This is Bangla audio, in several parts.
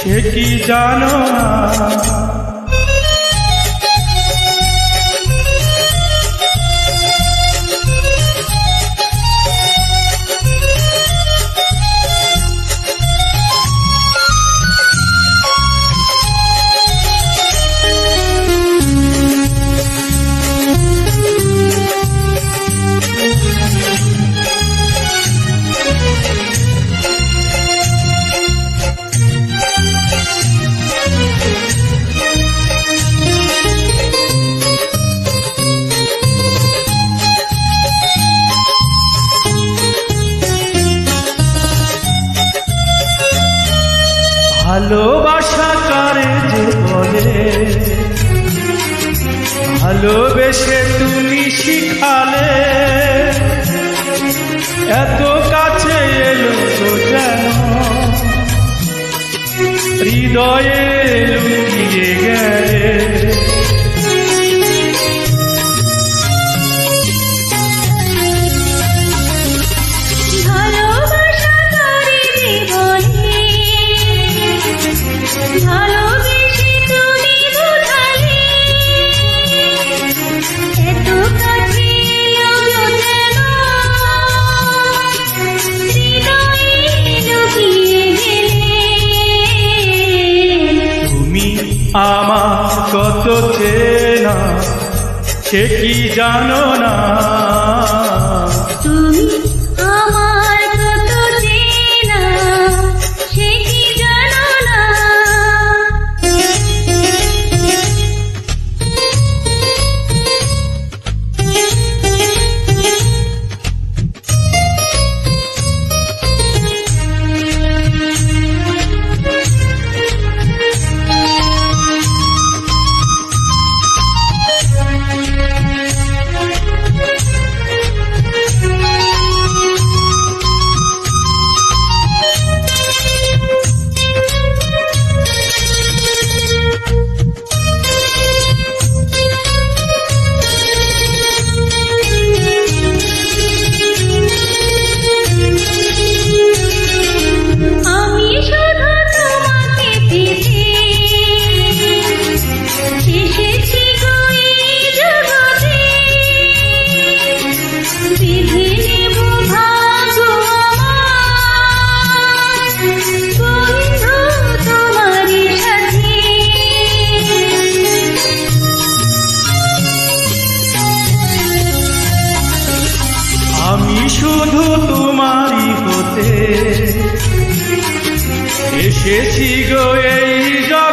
সে কি জানো না? ভালোবাসা কারে বলে? ভালোবেসে তুমি শিখালে। এত কাছে এলো তো যেন। হৃদয়ে কত চেনা সে কি জানো না? তুমি শুধু তোমারই হতে। এসেছি গো এই জগতে।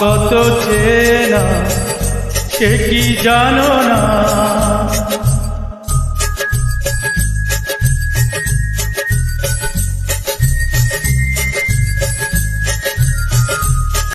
কত চেনা সে কি জানো না?